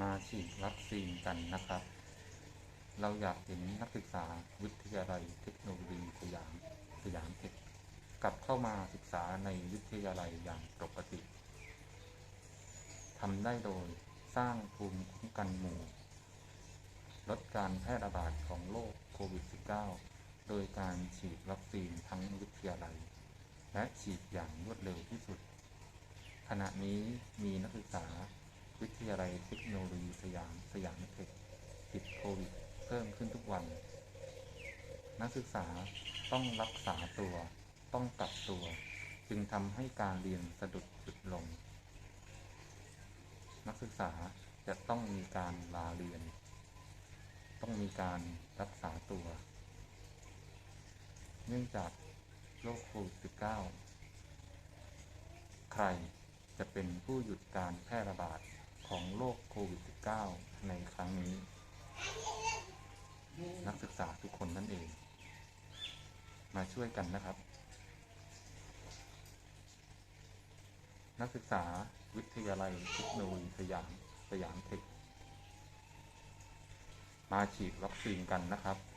มาฉีดวัคซีนกันนะครับ เราอยากเห็นนักศึกษาวิทยาลัยเทคโนโลยีสยามสยามเทคกลับเข้ามาศึกษาในวิทยาลัยอย่างปกติทำได้โดยสร้างภูมิคุ้มกันหมู่ ลดการแพร่ระบาดของโรคโควิด -19 โดยการฉีดวัคซีนทั้งวิทยาลัย และฉีดอย่างรวดเร็วที่สุด ขณะนี้มีนักศึกษา วิทยาลัยเทคโนโลยีสยามสยามเทคติดโควิด เพิ่มขึ้นทุกวัน นักศึกษาต้องรักษาตัวต้องกักตัว จึงทำให้การเรียนสะดุดหยุดลง นักศึกษาจะต้องมีการลาเรียน ต้องมีการรักษาตัว เนื่องจากโรคโควิด -19 ใครจะเป็นผู้หยุดการแพร่ระบาด ของโรคโควิด -19 ในครั้งนี้ นักศึกษาทุกคนนั่นเอง มาช่วยกันนะครับ นักศึกษาวิทยาลัยเทคโนโลยีสยามสยามเทค มาฉีดวัคซีนกันนะครับ